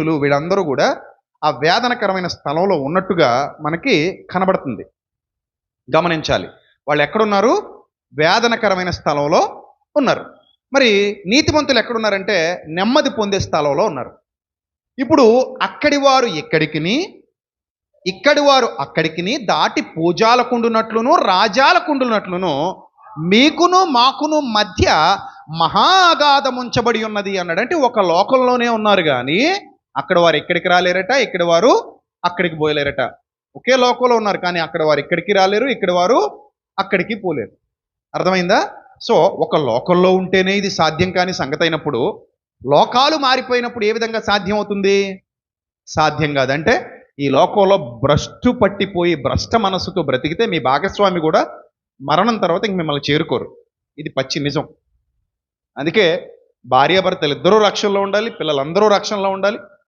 వ్యక్తులు వీళ్ళందరూ కూడా ఆ వేదనకరమైన స్థలంలో ఉన్నట్టుగా మనకి కనబడుతుంది. గమనించాలి. వాళ్ళు ఎక్కడున్నారు? వేదనకరమైన స్థలంలో ఉన్నారు. మరి నీతిమంతులు ఎక్కడున్నారంటే నెమ్మది పొందే స్థలంలో ఉన్నారు. ఇప్పుడు అక్కడి వారు ఎక్కడికిని? ఇక్కడి వారు అక్కడికిని దాటి పూజాలకుండునట్లును రాజాలకుండునట్లును మీకును మాకును మధ్య మహాగాధం ఉంచబడి ఉన్నది అన్నాడంటే ఒక లోకంలోనే ఉన్నారు కానీ అక్కడ వారు ఎక్కడికి రాలేరట? ఇక్కడ వారు అక్కడికి పోయలేరట. ఒకే లోకంలో ఉన్నారు కానీ అక్కడ వారు ఇక్కడికి రాలేరు ఇక్కడ వారు అక్కడికి పోలేరు. అర్థమైందా? సో ఒక లోకంలో ఉంటేనే ఇది సాధ్యం కాని సంగతి అయినప్పుడు లోకాలు మారిపోయినప్పుడు ఏ విధంగా సాధ్యం అవుతుంది? సాధ్యం కాదంటే ఈ లోకంలో భ్రష్టు పట్టిపోయి భ్రష్ట మనస్సుతో బ్రతికితే మీ భాగస్వామి కూడా మరణం తర్వాత ఇంక మిమ్మల్ని చేరుకోరు. ఇది పచ్చి నిజం. అందుకే భార్యాభర్తలు ఇద్దరూ రక్షణలో ఉండాలి పిల్లలందరూ రక్షణలో ఉండాలి